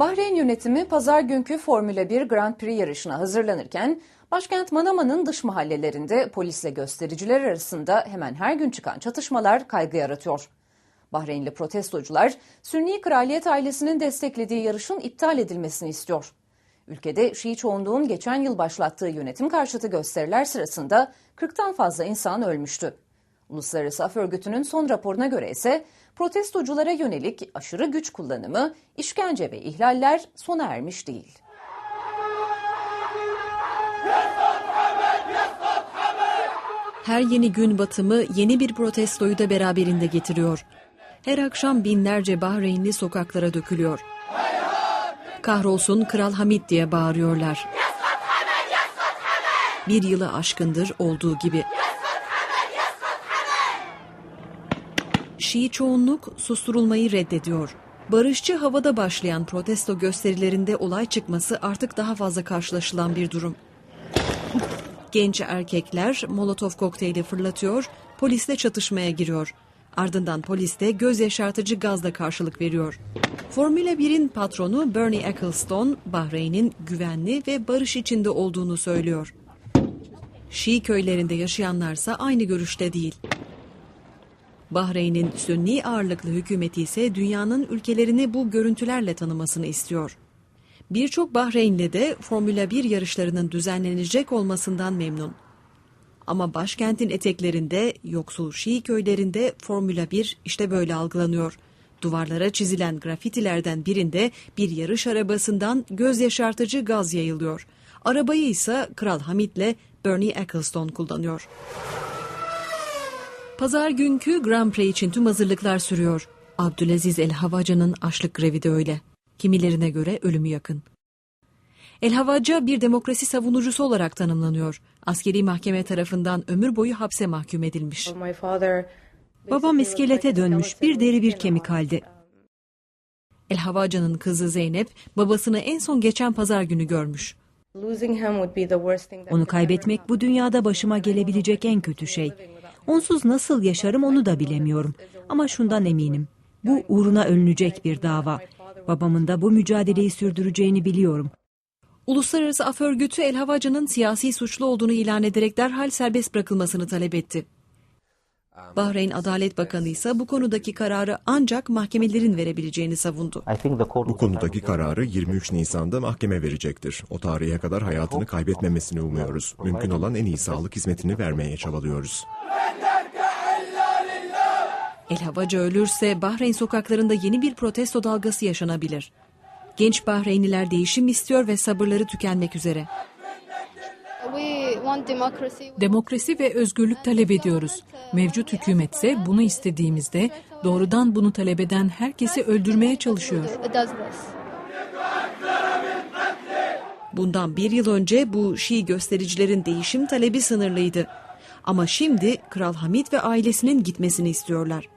Bahreyn yönetimi pazar günkü Formula 1 Grand Prix yarışına hazırlanırken başkent Manama'nın dış mahallelerinde polisle göstericiler arasında hemen her gün çıkan çatışmalar kaygı yaratıyor. Bahreynli protestocular Sünni kraliyet ailesinin desteklediği yarışın iptal edilmesini istiyor. Ülkede Şii çoğunluğun geçen yıl başlattığı yönetim karşıtı gösteriler sırasında 40'tan fazla insan ölmüştü. Uluslararası Af Örgütü'nün son raporuna göre ise protestoculara yönelik aşırı güç kullanımı, işkence ve ihlaller sona ermiş değil. Her yeni gün batımı yeni bir protestoyu da beraberinde getiriyor. Her akşam binlerce Bahreynli sokaklara dökülüyor. Kahrolsun Kral Hamid diye bağırıyorlar. Bir yılı aşkındır olduğu gibi. Şii çoğunluk susturulmayı reddediyor. Barışçı havada başlayan protesto gösterilerinde olay çıkması artık daha fazla karşılaşılan bir durum. Genç erkekler molotof kokteyli fırlatıyor, polisle çatışmaya giriyor. Ardından polis de göz yaşartıcı gazla karşılık veriyor. Formula 1'in patronu Bernie Ecclestone, Bahreyn'in güvenli ve barış içinde olduğunu söylüyor. Şii köylerinde yaşayanlarsa aynı görüşte değil. Bahreyn'in Sünni ağırlıklı hükümeti ise dünyanın ülkelerini bu görüntülerle tanımasını istiyor. Birçok Bahreynli de Formula 1 yarışlarının düzenlenecek olmasından memnun. Ama başkentin eteklerinde, yoksul Şii köylerinde Formula 1 işte böyle algılanıyor. Duvarlara çizilen grafitilerden birinde bir yarış arabasından göz yaşartıcı gaz yayılıyor. Arabayı ise Kral Hamid'le Bernie Ecclestone kullanıyor. Pazar günkü Grand Prix için tüm hazırlıklar sürüyor. Abdülaziz El Havaca'nın açlık grevi de öyle. Kimilerine göre ölümü yakın. El Havaca bir demokrasi savunucusu olarak tanımlanıyor. Askeri mahkeme tarafından ömür boyu hapse mahkum edilmiş. Babam iskelete dönmüş bir deri bir kemik halde. El Havaca'nın kızı Zeynep babasını en son geçen pazar günü görmüş. Onu kaybetmek bu dünyada başıma gelebilecek en kötü şey. Onsuz nasıl yaşarım onu da bilemiyorum. Ama şundan eminim. Bu uğruna ölünecek bir dava. Babamın da bu mücadeleyi sürdüreceğini biliyorum. Uluslararası Af Örgütü El Havaca'nın siyasi suçlu olduğunu ilan ederek derhal serbest bırakılmasını talep etti. Bahreyn Adalet Bakanı ise bu konudaki kararı ancak mahkemelerin verebileceğini savundu. Bu konudaki kararı 23 Nisan'da mahkeme verecektir. O tarihe kadar hayatını kaybetmemesini umuyoruz. Mümkün olan en iyi sağlık hizmetini vermeye çabalıyoruz. El Havaca ölürse Bahreyn sokaklarında yeni bir protesto dalgası yaşanabilir. Genç Bahreynliler değişim istiyor ve sabırları tükenmek üzere. Demokrasi ve özgürlük talep ediyoruz. Mevcut hükümetse bunu istediğimizde doğrudan bunu talep eden herkesi öldürmeye çalışıyor. Bundan bir yıl önce bu Şii göstericilerin değişim talebi sınırlıydı. Ama şimdi Kral Hamid ve ailesinin gitmesini istiyorlar.